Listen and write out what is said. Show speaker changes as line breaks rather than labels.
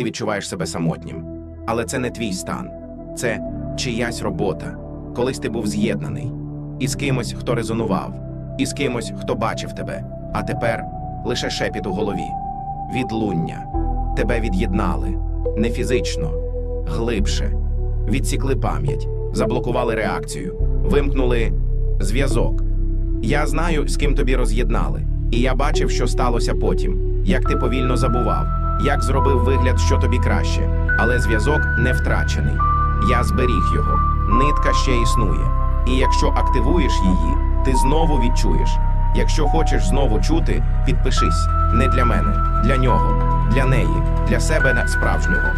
відчуваєш себе самотнім. Але це не твій стан, це чиясь робота. Колись ти був з'єднаний із кимось, хто резонував, із кимось, хто бачив тебе, а тепер лише шепіт у голові. Відлуння. Тебе від'єднали не фізично, глибше. Відсікли пам'ять, заблокували реакцію, вимкнули зв'язок. Я знаю, з ким тобі роз'єднали, і я бачив, що сталося потім, як ти повільно забував, як зробив вигляд, що тобі краще, але зв'язок не втрачений. Я зберіг його, нитка ще існує. І якщо активуєш її, ти знову відчуєш. Якщо хочеш знову чути, підпишись не для мене, для нього, для неї, для себе справжнього.